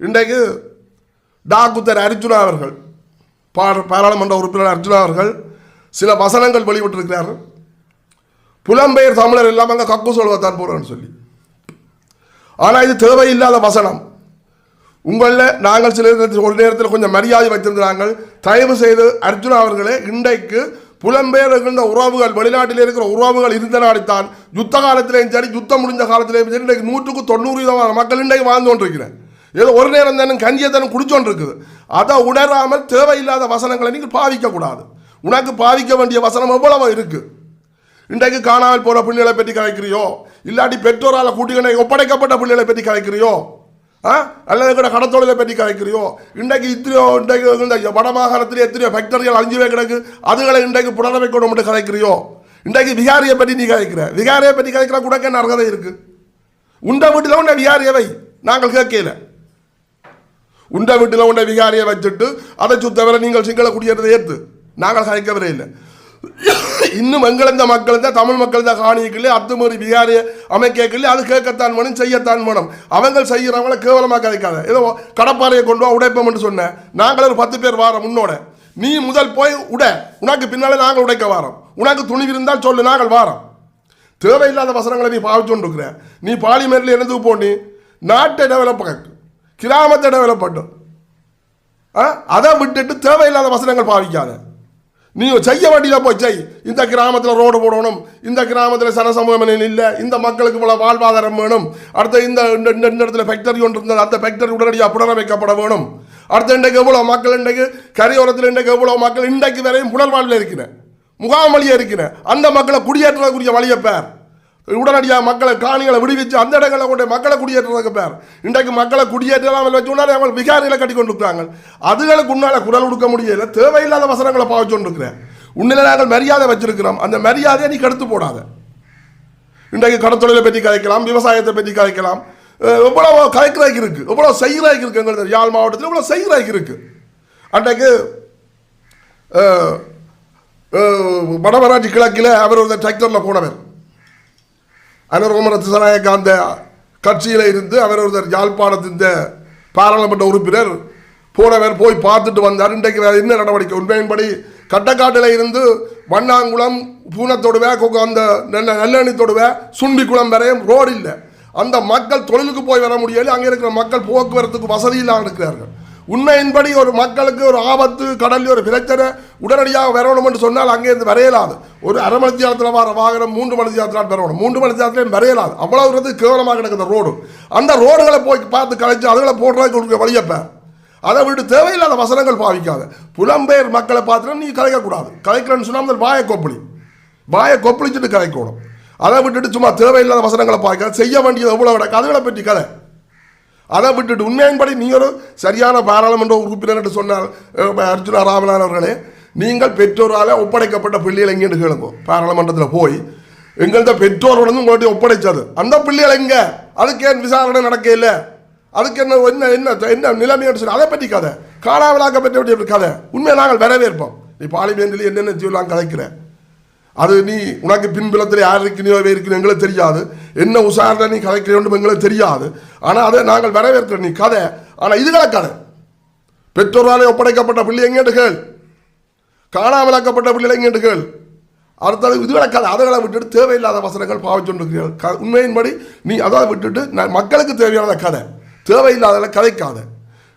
இன்றைக்கு டாக்குத்தர் அர்ஜுனா அவர்கள் பாராளுமன்ற உறுப்பினர் அர்ஜுனா அவர்கள் சில வசனங்கள் வெளிவிட்டிருக்கிறார்கள் புலம்பெயர் தமிழர் எல்லாம் அங்கே கக்கு சொல்வத்தான் போகிறோன்னு சொல்லி. ஆனால் இது தேவையில்லாத வசனம். உங்களில் நாங்கள் சில நேரத்தில் ஒரு நேரத்தில் கொஞ்சம் மரியாதை வைத்திருந்தாங்க தயவு செய்து அர்ஜுனா அவர்களே இன்றைக்கு புலம்பெயர் இருக்கின்ற உறவுகள் வெளிநாட்டில் இருக்கிற உறவுகள் இருந்த நாடித்தான் யுத்த காலத்திலேயும் சரி யுத்தம் முடிஞ்ச காலத்திலேயும் சரி இன்றைக்கு நூற்றுக்கு தொண்ணூறு விதமான மக்கள் இன்றைக்கு வாழ்ந்து கொண்டிருக்கிறேன் ஏதோ ஒரு நேரம் தானே கஞ்சியை தானே குடிச்சோன் இருக்குது. அதை உணராமல் தேவையில்லாத வசனங்களை நீங்கள் பாவிக்கக்கூடாது. உனக்கு பாவிக்க வேண்டிய வசனம் எவ்வளவு இருக்குது இன்றைக்கு காணாமல் போகிற பிள்ளைகளை பற்றி கலைக்கிறியோ இல்லாட்டி பெற்றோரால் கூட்டிகளை ஒப்படைக்கப்பட்ட பிள்ளைகளை பற்றி கலைக்கிறியோ ஆ? அல்லது கூட கடத்தொழிலை பற்றி கலைக்கிறியோ இன்றைக்கு இத்தனையோ இன்றைக்கு இந்த வடமாகாணத்திலே எத்தனையோ ஃபேக்டரிகள் அழிஞ்சுவே கிடக்கு. அதுகளை இன்றைக்கு புனரமை கொண்டு மட்டும் கலைக்கிறியோ இன்றைக்கு விகாரியை பற்றி நீ கலைக்கிற விகாரியை பற்றி கலைக்கிற கூட என்ன அர்ஹதை இருக்குது உண்ட வீட்டில் உண்ட விகாரியவை நாங்கள் கேட்கல. உண்ட வீட்டில் உண்ட விகாரியை வச்சுட்டு அதை சுத்தவரை நீங்கள் சிங்கள குடியேறதை ஏற்று. நாங்கள் கலைக்கவரே இல்லை. இன்னும் எங்களந்த மக்கள் தான் தமிழ் மக்கள் தான் காணிக்கல அத்துமீறி விகாரிய அமைக்கல அது கேட்கத்தான் மனம் செய்யத்தான் மனம் அவங்க செய்கிறவங்கள கேவலமாக கிடைக்காத ஏதோ கடப்பாறையை கொண்டு வா உடைப்போம்னு சொன்னேன் நாங்கள் ஒரு பத்து பேர் வாரம் முன்னோட நீ முதல் போய் உட. உனக்கு பின்னால் நாங்கள் உடைக்க வாரம். உனக்கு துணிவு இருந்தால் சொல்லு நாங்கள் வாரோம். தேவையில்லாத வசனங்களை நீ பாவிச்சோன்னு இருக்கிற. நீ பாலிமரில் என்னதுக்கு போனி நாட்டை டெவலப் கிராமத்தை டெவலப் பண்ணும் ஆ? அதை விட்டுட்டு தேவையில்லாத வசனங்கள் பாவிக்காத. நீ செய்ய வேண்டியதை போய் செய். இந்த கிராமத்தில் ரோடு போடணும். இந்த கிராமத்தில் சனசமூகம் இல்லை. இந்த மக்களுக்கு இவ்வளோ வாழ்வாதாரம் வேணும். அடுத்த இந்த இந்த- இந்த இந்த இடத்துல ஃபேக்டரி ஒன்று இருந்தது. அந்த ஃபேக்டரி உடனடியாக புனரமைக்கப்பட வேணும். அடுத்த இன்றைக்கு எவ்வளோ மக்கள் இன்றைக்கு கரையோரத்தில் இன்றைக்கு எவ்வளோ மக்கள் இன்றைக்கு வரையும் புனர்வாழ்வில் இருக்கிறேன் முகாமலியாக இருக்கிறேன் அந்த மக்களை குடியேற்றக்கூடிய வழியை பேர். உடனடியாக மக்களை காணிகளை விடுவிச்சு அந்த இடங்களை கொண்டு மக்களை குடியேற்றுறதுக்கு பேர். இன்றைக்கு மக்களை குடியேற்றலாம் வச்சு உடனே அவங்க விகாரிகளை கட்டி கொண்டிருக்கிறாங்க அதுகளுக்கு உன்னால் குரல் கொடுக்க முடியல தேவையில்லாத வசனங்களை பாவிச்சு இருக்கிறேன் உன்னில நாங்கள் மரியாதை வச்சிருக்கிறோம். அந்த மரியாதையை நீ கெடுத்து போடாத. இன்றைக்கு கடத்தொழிலை பற்றி கதைக்கலாம் விவசாயத்தை பற்றி கதைக்கலாம். எவ்வளோ கலைக்கிறாய்க்கு இருக்குது எவ்வளோ செய்கிறாய்க்கு இருக்குது எங்களுக்கு யாழ் மாவட்டத்தில் எவ்வளோ செய்கிறாய்க்கு இருக்குது அன்றைக்கு வடமராட்சி கிழக்கில் அவர் ஒரு டிராக்டரில் போனவர். அனுரோமர திசநாயக்க அந்த கட்சியில் இருந்து அவர் ஒருத்தர் யாழ்ப்பாணத்தின் பாராளுமன்ற உறுப்பினர் போனவர் போய் பார்த்துட்டு வந்தார். இன்றைக்கு வேறு என்ன நடவடிக்கை? உண்மையின்படி கட்டக்காட்டில் இருந்து வண்ணாங்குளம் பூனத்தொடுவே அந்த நல்ல நல்லெண்ணி தொடுவே சுண்டிக்குளம் வரையும் ரோடு இல்லை. அந்த மக்கள் தொழிலுக்கு போய் வர முடியல. அங்கே இருக்கிற மக்கள் போக்குவரத்துக்கு வசதி இல்லாமல் இருக்கிறார்கள். உண்மையின்படி ஒரு மக்களுக்கு ஒரு ஆபத்து கடல் ஒரு பிரச்சனை உடனடியாக வரணும் என்று சொன்னால் அங்கேருந்து வரையலாது. ஒரு அரை மணி நேரத்தில் வர வாகனம் மூன்று மணி நேரத்தில் வரணும். மூன்று மணி நேரத்திலையும் வரையலாது? அவ்வளவு தூரத்துக்கு கேவலமாக கிடக்குது ரோடு. அந்த ரோடுகளை போய் பார்த்து கழிச்சு அதுகளை போடுறதுக்கு கொடுக்க வழியப்ப அதை விட்டு தேவையில்லாத வசனங்கள் பாவிக்காத. புலம்பெயர் மக்களை பார்த்துட்டு நீ கலைக்கக்கூடாது. கலைக்கலன்னு சொன்னால் முதல் வாயை கொப்பளி. வாயை கொப்பளிச்சுட்டு கலைக்கணும். அதை விட்டுட்டு சும்மா தேவையில்லாத வசனங்களை பார்க்க செய்ய வேண்டியது எவ்வளோ கிடக்கு? அதுகளை பற்றி கதை. அதை விட்டுட்டு உண்மையின்படி நீ ஒரு சரியான பாராளுமன்ற உறுப்பினர் என்று சொன்னார் அர்ஜுனா ராமநாதன் அவர்களே. நீங்கள் பெற்றோரால் ஒப்படைக்கப்பட்ட பிள்ளைகள் எங்கேன்னு கேளுங்க? பாராளுமன்றத்தில் போய் எங்கள்கிட்ட பெற்றோருடன் உங்கள்கிட்ட ஒப்படைச்சது. அந்த பிள்ளைகள் எங்க? அதுக்கு ஏன் விசாரணை நடக்க இல்லை? அதுக்கு என்ன என்ன என்ன என்ன நிலைமைன்னு சொல்லி அதை பற்றி கதை. காணாமலாக்கப்பட்ட கதை? உண்மையை நாங்கள் வரவேற்போம். நீ பாலிமேந்தில் என்னென்ன செய்யலாம் கதைக்கிறேன் அது நீ உனக்கு பின்புலத்தில் யார் இருக்கிறியோ இருக்கிறோம் எங்களுக்கு தெரியாது. என்ன உசாரணை நீ கதைக்கிறோம் எங்களுக்கு தெரியாது. ஆனால் அதை நாங்கள் வரவேற்கிறோம். நீ கதை. ஆனால் இதுகளை கதை. பெற்றோராலே ஒப்படைக்கப்பட்ட பிள்ளை எங்கேட்டு கேள். காணாமலாக்கப்பட்ட பிள்ளை எங்கேட்டு கேள். அடுத்தது இதுகளை கதை. அதுகளை விட்டுட்டு தேவையில்லாத வசனங்கள் பாவிச்சொண்டிருக்கிறீர்கள் க உண்மையின்படி நீ அதை விட்டுட்டு நான் மக்களுக்கு தேவையான கதை. தேவையில்லாத கதைக்காத.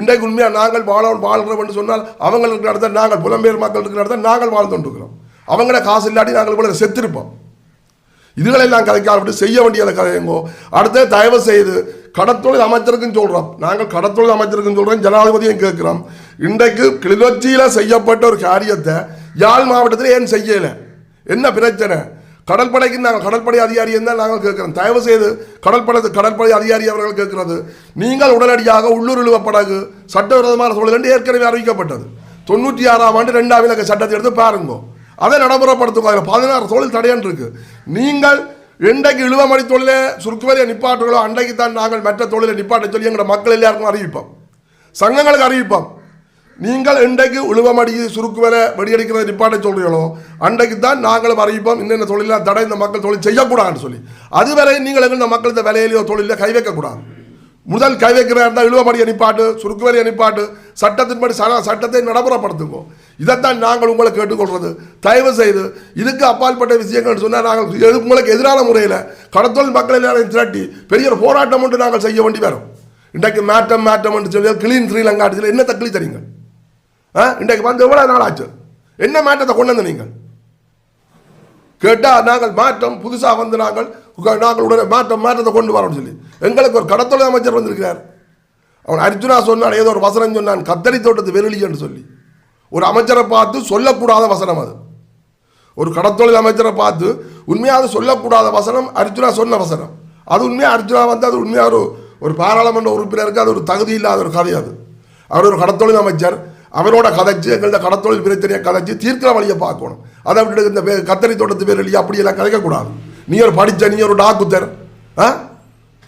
இன்றைக்கு உண்மையாக நாங்கள் வாழ வாழ்கிறோம் என்று சொன்னால் அவங்களுக்கு நடத்த நாங்கள் புலம்பெயர் மக்கள் இருக்கிற நாங்கள் வாழ்ந்து கொண்டிருக்கிறோம். அவங்கள காசு இல்லாட்டி நாங்கள் கூட செத்திருப்போம். இதுகளெல்லாம் கதைக்கா விட்டு செய்ய வேண்டியதை கதையுங்கோ. அடுத்தது தயவு செய்து கடத்தொழில் அமைச்சருக்குன்னு சொல்கிறோம் நாங்கள் கடத்தொழில் அமைச்சருக்குன்னு சொல்கிறோம் ஜனாதிபதியும் கேட்குறோம். இன்றைக்கு கிளிநொச்சியில் செய்யப்பட்ட ஒரு காரியத்தை யாழ் மாவட்டத்தில் ஏன் செய்யலை? என்ன பிரச்சனை? கடற்படைக்கு நாங்கள் கடற்படை அதிகாரி தான் நாங்கள் கேட்குறோம். தயவு செய்து கடற்படை கடற்படை அதிகாரி அவர்கள் கேட்கிறது. நீங்கள் உடனடியாக உள்ளூர் இழுவ படகு சட்டவிரோதமான சூழல் என்று ஏற்கனவே அறிவிக்கப்பட்டது. தொண்ணூற்றி ஆறாம் ஆண்டு ரெண்டாம் விலக்கு சட்டத்தை எடுத்து பாருங்க. அதை நடைமுறைப்படுத்துங்க. அதில் பதினாறு தொழில் தடையன் இருக்கு. நீங்கள் இன்றைக்கு இழுவமணி தொழிலை சுருக்குவதையை நிப்பாட்டுகளோ அன்றைக்கு தான் நாங்கள் மற்ற தொழிலை நிப்பாட்ட சொல்லி எங்களோட மக்கள் எல்லாருக்கும் அறிவிப்போம். சங்கங்களுக்கு அறிவிப்போம். நீங்கள் இன்றைக்கு உழுவமடி சுருக்குவலை வெடியடிக்கிறத நிப்பாட்ட சொல்கிறீங்களோ அன்றைக்கு தான் நாங்களும் அறிவிப்போம் இன்னென்ன தொழிலாக தடை இந்த மக்கள் தொழில் செய்யக்கூடாதுன்னு சொல்லி. அதுவரை நீங்கள் எங்கள் மக்கள் இந்த விலையிலையோ தொழிலில் கை வைக்கக்கூடாது. முதல் கை வைக்கிறதா இருந்தால் இழுவமடியை அனுப்பாட்டு சுருக்குவலியை அனுப்பாட்டு சட்டத்தின்படி ச- சட்டத்தை நடைமுறைப்படுத்துங்கோ. இதைத்தான் நாங்கள் உங்களை கேட்டுக்கொள்வது தயவு செய்து இதுக்கு அப்பாற்பட்ட விஷயங்கள் சொன்னால் நாங்கள் எது- உங்களுக்கு எதிரான முறையில் கடத்தொழில் மக்கள் எல்லாரையும் திரட்டி பெரிய ஒரு போராட்டம் ஒன்று நாங்கள் செய்ய வேண்டி வரும். இன்றைக்கு மேட்டம் மேட்டம் என்று சொல்லி கிளீன் ஸ்ரீலங்கா சொல்லி என்ன தக்களி தரீங்க? ஆ? இன்றைக்கு வந்து எவ்வளோ நாள் ஆச்சு? என்ன மேட்டத்தை கொண்டு வந்து நீங்கள்? கேட்டால் நாங்கள் மாற்றம் புதுசாக வந்து நாங்கள் நாங்கள் உடனே மாற்றம் மாற்றத்தை கொண்டு வரோம்னு சொல்லி. எங்களுக்கு ஒரு கடத்தொழில் அமைச்சர் வந்திருக்கிறார். அவன் அர்ஜுனா சொன்னான் ஏதோ ஒரு வசனம் சொன்னான் கத்தரி தோட்டத்து வெறுளி என்று சொல்லி. ஒரு அமைச்சரை பார்த்து சொல்லக்கூடாத வசனம் அது. ஒரு கடத்தொழில் அமைச்சரை பார்த்து உண்மையாக சொல்லக்கூடாத வசனம் அர்ஜுனா சொன்ன வசனம். அது உண்மையாக அர்ஜுனா வந்து அது உண்மையாக ஒரு ஒரு பாராளுமன்ற உறுப்பினருக்கு அது ஒரு தகுதி இல்லாத ஒரு கதை அது. அவர் ஒரு கடத்தொழில் அமைச்சர். அவரோட கதைச்சு எங்கள்கிட்ட கடத்தொழில் பிரச்சனையை கதைச்சு தீர்க்கிற வழியை பார்க்கணும். அதை விட்டு இந்த கத்தரி தோட்டத்து பேர் வெளியே அப்படியெல்லாம் கதைக்கக்கூடாது. நீ ஒரு படித்த நீ ஒரு டாக்குத்தர். ஆ?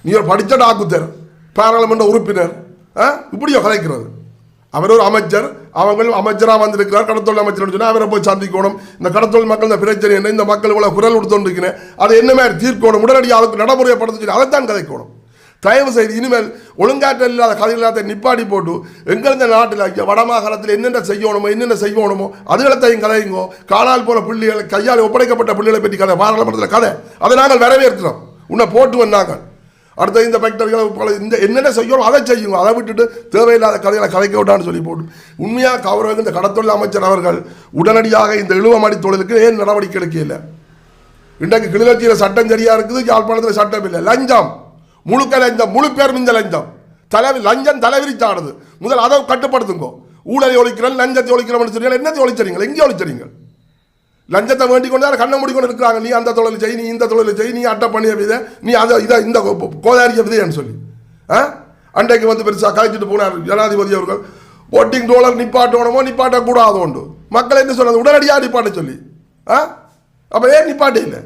நீ ஒரு படித்த டாக்குத்தர். பாராளுமன்ற உறுப்பினர். ஆ? இப்படியோ கதைக்கிறது அவர் ஒரு அமைச்சர். அவங்களும் அமைச்சராக வந்திருக்கிறார். கடத்தொழில் அமைச்சர் சொன்னால் அவரை போய் சந்திக்கணும். இந்த கடத்தொழில் மக்கள் இந்த பிரச்சனை என்ன? இந்த மக்கள் இவ்வளோ குரல் கொடுத்துருக்கிறேன் அதை என்ன மாதிரி தீர்க்கணும்? உடனடியாக அதுக்கு நடைமுறைப்படுத்த சொல்லி அதைத்தான் கதைக்கணும் தயவு செய்து இனிமேல் ஒழுங்காற்றல் இல்லாத கதை இல்லாத நிப்பாடி போட்டு எங்கள் இந்த நாட்டில் வடமாகாணத்தில் என்னென்ன செய்யணுமோ என்னென்ன செய்யணுமோ அதுகளத்தையும் கதையுங்கோ காணால் போல பிள்ளைகளை கையால் ஒப்படைக்கப்பட்ட பிள்ளைகளை பற்றி கதை பாராளுமன்றத்தில் கதை. அதை நாங்கள் வரவேற்கிறோம். உன்னை போட்டு வந்தாங்க அடுத்த இந்த ஃபேக்டரிகளை இந்த என்னென்ன செய்யணும் அதை செய்யுங்க. அதை விட்டுட்டு தேவையில்லாத கதைகளை கதைக்க விட்டான்னு சொல்லி போட்டு உண்மையாக கௌரவங்க இந்த கடத்தொழில் அமைச்சர் அவர்கள் உடனடியாக இந்த இழுவமடி தொழிலுக்கு ஏன் நடவடிக்கை எடுக்கல இன்றைக்கு கிளிநொச்சியில் சட்டம் சரியாக இருக்குது யாழ்ப்பாணத்தில் சட்டம் இல்லை. லஞ்சம். முழுக்க லஞ்சம் முழு பேர் மிஞ்ச லஞ்சம் தலைவி லஞ்சம் தலைவிரிச்சாடுது. முதல் அதை கட்டுப்படுத்துங்கோ. ஊழலை ஒழிக்கிறோம் லஞ்சத்தை ஒழிக்கிறோம்னு சொன்னீங்க. என்னத்தை ஒழிச்சறீங்க? எங்கே ஒழிச்சறீங்க? லஞ்சத்தை வேண்டிக் கொண்டு அதை கண்ணை மூடிக்கொண்டு இருக்கிறாங்க. நீ அந்த தொழில் செய் நீ இந்த தொழில் செய் நீ அட்டை பண்ணிய விதை நீ அதை இதை இந்த கோ- கோதாரிய விதைன்னு சொல்லி. ஆ? அன்றைக்கு வந்து பெருசாக கழிச்சிட்டு போனார் ஜனாதிபதி அவர்கள். ஓட்டிங் டோலர் நிப்பாட்டணுமோ நிப்பாட்டக்கூடாதோ உண்டு மக்கள் என்ன சொன்னது உடனடியாக நிப்பாட்ட சொல்லி. ஆ? அப்போ ஏன் நிப்பாட்டே இல்லை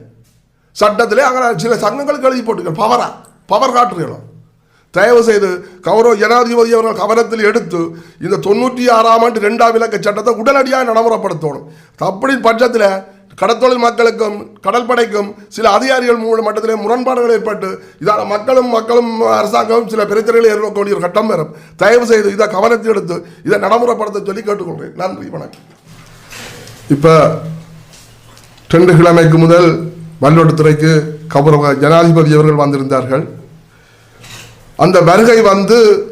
சட்டத்திலே அங்கே சில சங்கங்களுக்கு எழுதி போட்டுக்க பவரா. பவர் காட்டுறீங்களோ? தயவு செய்து கௌரவ ஜனாதிபதி அவர்கள் கவனத்தில் எடுத்து இந்த தொண்ணூற்றி ஆறாம் ஆண்டு ரெண்டாம் இலக்க சட்டத்தை உடனடியாக நடைமுறைப்படுத்தணும். அப்படின் பட்சத்தில் கடற்தொழில் மக்களுக்கும் கடற்படைக்கும் சில அதிகாரிகள் மூலம் மட்டத்திலே முரண்பாடுகள் ஏற்பட்டு இதால் மக்களும் மக்களும் அரசாங்கமும் சில பிரச்சனைகளை ஏற்படக்கூடிய ஒரு கட்டம் வரும் தயவு செய்து இதை கவனத்தில் எடுத்து இதை நடைமுறைப்படுத்த சொல்லி கேட்டுக்கொள்கிறேன். நன்றி வணக்கம். இப்போ ரெண்டு கிழமைக்கு முதல் வல்லுவத்துறைக்கு கௌரவ ஜனாதிபதி அவர்கள் வந்திருந்தார்கள். அந்த வருகை வந்து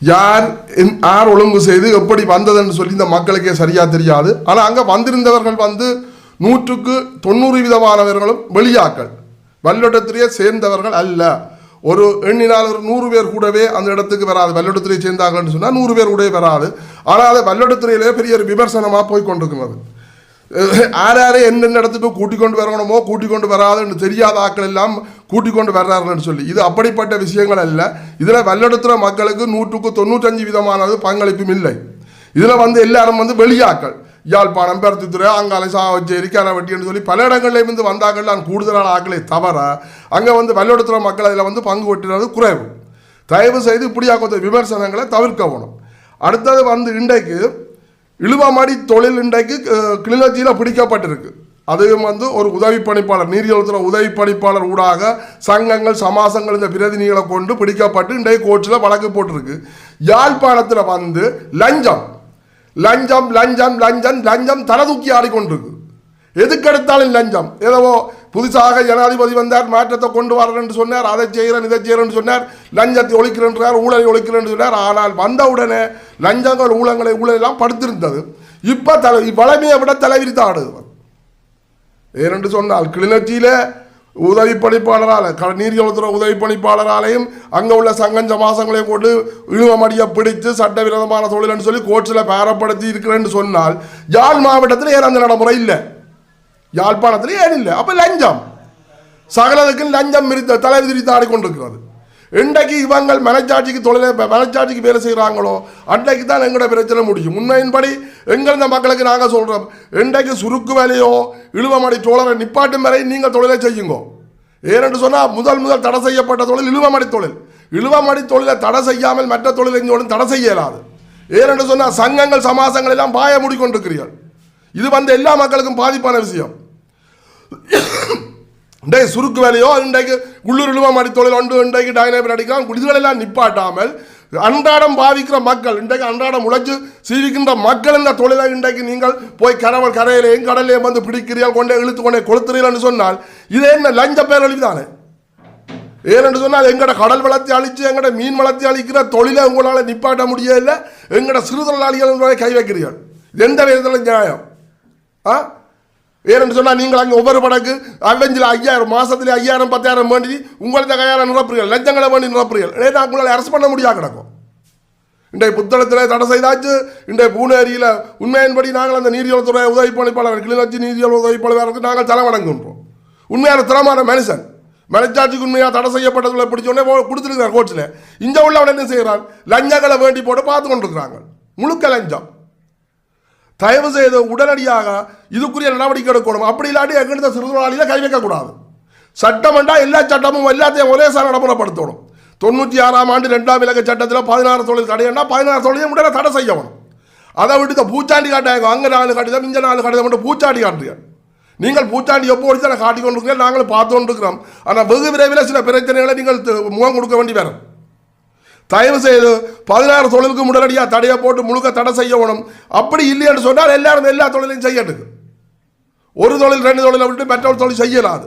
யார் என்- யார் ஒழுங்கு செய்து எப்படி வந்ததுன்னு சொல்லி இந்த மக்களுக்கே சரியாக தெரியாது. ஆனால் அங்கே வந்திருந்தவர்கள் வந்து நூற்றுக்கு தொண்ணூறு விதமானவர்களும் வெளியாக்கள். வல்லோட்டத்திலேயே சேர்ந்தவர்கள் அல்ல. ஒரு எண்ணினால் ஒரு நூறு பேர் கூடவே அந்த இடத்துக்கு வராது. வல்லோட்டத்திலே சேர்ந்தாங்கன்னு சொன்னால் நூறு பேர் கூடவே வராது. ஆனால் அது வல்லோட்டத்திலேயே பெரிய ஒரு விமர்சனமாக போய் கொண்டிருக்கிறது. யார் யாரை எந்தெந்த இடத்துக்கு கூட்டிக் கொண்டு வரணுமோ கூட்டிக் கொண்டு வராதுன்னு தெரியாத ஆட்கள் எல்லாம் கூட்டிக் கொண்டு வர்றாருன்னு சொல்லி. இது அப்படிப்பட்ட விஷயங்கள் அல்ல. இதில் வல்லெடுத்துற மக்களுக்கு நூற்றுக்கு தொண்ணூற்றஞ்சு விதமானது பங்களிப்பும் இல்லை. இதில் வந்து எல்லாரும் வந்து வெளியாக்கள். யாழ்ப்பாணம் பருத்தித்துறை அங்காலை சாவச்சேரி கரவட்டின்னு சொல்லி பல இடங்கள்லேயும் இருந்து வந்தாக்கள் நான் கூடுதலான ஆக்களை தவிர அங்கே வந்து வல்லெடுத்துற மக்கள் அதில் வந்து பங்கு பெற்றினது குறைவு. தயவு செய்து இப்படியாக கொஞ்சம் விமர்சனங்களை தவிர்க்கணும் அடுத்தது வந்து இன்றைக்கு இழுவாமாடி தொழில் இன்றைக்கு கிளிநொச்சியில் பிடிக்கப்பட்டிருக்கு. அதையும் வந்து ஒரு உதவி பணிப்பாளர் நீரியல்துறை உதவி பணிப்பாளர் ஊடாக சங்கங்கள் சமாசங்கள் இந்த பிரதிநிதிகளை கொண்டு பிடிக்கப்பட்டு இன்றைய கோர்ட்டில் வழக்கு போட்டிருக்கு. யாழ்ப்பாணத்தில் வந்து லஞ்சம் லஞ்சம் லஞ்சம் லஞ்சம் லஞ்சம் தலதூக்கி ஆடிக்கொண்டிருக்கு. எதுக்கெடுத்தாலும் லஞ்சம். ஏதோ புதுசாக ஜனாதிபதி வந்தார் மாற்றத்தை கொண்டு வரேன்னு சொன்னார் அதை செய்கிறேன் இதை செய்கிறேன்னு சொன்னார் லஞ்சத்தை ஒழிக்கிறேன்றார் ஊழலை ஒழிக்கிறேன்னு சொன்னார். ஆனால் வந்தவுடனே லஞ்சங்கள் ஊழங்களை ஊழலெல்லாம் படுத்திருந்தது. இப்போ தலை வளமையை விட தலைவிரித்து ஆடுது. ஏனென்று சொன்னால் கிளிநொச்சியில் உதவி பணிப்பாளரால் க நீர்வளத்துறை உதவி பணிப்பாளராலையும் அங்கே உள்ள சங்கம் சமாசங்களையும் கொண்டு இழுவமடியை பிடித்து சட்டவிரோதமான தொழில்னு சொல்லி கோர்ட்ஸில் பேரப்படுத்தி இருக்கிறேன்னு சொன்னால் யாழ் மாவட்டத்தில் ஏன் அந்த நடைமுறை இல்லை? யாழ்ப்பாணத்தில் ஏன் இல்லை? அப்போ லஞ்சம். சகலதுக்கும் லஞ்சம் மிரித்த தலை விரித்தாடி ஆடிக்கொண்டிருக்கிறது. இன்றைக்கு இவங்கள் மனச்சாட்சிக்கு தொழிலை மனச்சாட்சிக்கு வேலை செய்கிறாங்களோ அன்றைக்கு தான் எங்களோட பிரச்சனை முடியும். உண்மையின்படி எங்கள் இந்த மக்களுக்கு நாங்கள் சொல்கிறோம் இன்றைக்கு சுருக்கு வேலையோ இழுவமடி தோழரை நிப்பாட்டும் வரை நீங்கள் தொழிலை செய்யுங்கோ. ஏனென்று சொன்னால் முதல் முதல் தடை செய்யப்பட்ட தொழில் இழுவமடி தொழில். இழுவமடி தொழிலை தடை செய்யாமல் மற்ற தொழில் எங்கேயும் தடை செய்ய இயலாது ஏனென்று சொன்னால் சங்கங்கள் சமாசங்கள் எல்லாம் பாய மூடிக்கொண்டிருக்கிறீர்கள். இது வந்து எல்லா மக்களுக்கும் பாதிப்பான விஷயம். இன்றைக்கு சுருக்கு வேலையோ இன்றைக்கு உள்ளூர் இழுவமாடி தொழில் ஒன்று இன்றைக்கு டைனேபர் அடிக்கலாம். இதுகளெல்லாம் நிப்பாட்டாமல் அன்றாடம் பாதிக்கிற மக்கள் இன்றைக்கு அன்றாடம் உழைச்சு சீவிக்கின்ற மக்கள் இந்த தொழிலை இன்றைக்கு நீங்கள் போய் கரவல் கரையிலேயும் கடலையும் வந்து பிடிக்கிறீர்கள் கொண்டே இழுத்து கொண்டே கொளுத்துறீங்கன்னு சொன்னால் இது என்ன லஞ்ச பேரழிவு தானே ஏனென்று சொன்னால் எங்களோட கடல் வளர்த்தி அழித்து எங்கட மீன் வளர்த்தி அழிக்கிற தொழிலை உங்களால் நிப்பாட்ட முடியல எங்களோட சிறு தொழிலாளிகள் கை வைக்கிறீர்கள். எந்த விதத்தில் நியாயம்? ஆ? ஏன்னு சொன்னால் நீங்கள் அங்கே ஒவ்வொரு படக்கு அவெஞ்சில் ஐயாயிரம் மாதத்தில் ஐயாயிரம் பத்தாயிரம் வேண்டி உங்களை தகையாயிரம் நிரப்புறீர்கள் லஞ்சங்களை வேண்டி நிரப்புறீர்கள் ஏன்னா உங்களால் அரசு பண்ண முடியாது கிடக்கும். இன்றைய புத்தகத்தில் தடை செய்தாச்சு. இன்றைய பூனேரியில் உண்மையின்படி நாங்கள் அந்த நீரியல்துறை உதவி பணிப்பாளர் கிளிநொச்சி நீரியல் உதவி பணிப்பாளருக்கு நாங்கள் தலை வணங்குகின்றோம் உண்மையான திறமான மனுஷன். மனச்சாட்சிக்கு உண்மையாக தடை செய்யப்பட்டதுல பிடிச்சோடனே கொடுத்துருக்காங்க கோர்ட்ஸில் இங்கே உள்ளவன் என்ன செய்கிறான்? லஞ்சங்களை வேண்டி போட்டு பார்த்து கொண்டிருக்கிறாங்க முழுக்க லஞ்சம். தயவு செய்து உடனடியாக இதுக்குரிய நடவடிக்கை எடுக்கணும். அப்படி இல்லாட்டி எங்கிட்ட சிறுதொழிலாளியில் கை வைக்கக்கூடாது. சட்டம் எல்லா சட்டமும் எல்லாத்தையும் ஒரே சார் நடைமுறைப்படுத்தணும். தொண்ணூற்றி ஆறாம் ஆண்டு ரெண்டாம் இலக்க சட்டத்தில் பதினாறு தொழில் தடையன்னா பதினாறு தொழிலையும் உடனே தடை செய்யணும். அதை விட்டு இந்த பூச்சாண்டி காட்டாங்க அங்கே நாலு கடிதம் இங்கே நாலு கடிதம் மட்டும் பூச்சாண்டி காட்டுறீங்க. நீங்கள் பூச்சாண்டி எப்போ ஒழிச்சு அதை காட்டி நாங்களும் பார்த்து கொண்டிருக்கிறோம் ஆனால் வெகு விரைவில் சில பிரச்சனைகளை நீங்கள் முகம் கொடுக்க வேண்டி வரும். தயவு செய்து பதினாறு தொழிலுக்கு உடனடியாக தடையை போட்டு முழுக்க தடை செய்யணும். அப்படி இல்லைன்னு சொன்னால் எல்லாரும் எல்லா தொழிலையும் செய்யட்டுக்கு. ஒரு தொழில் ரெண்டு தொழிலை விட்டு மற்றொரு தொழில் செய்யலாது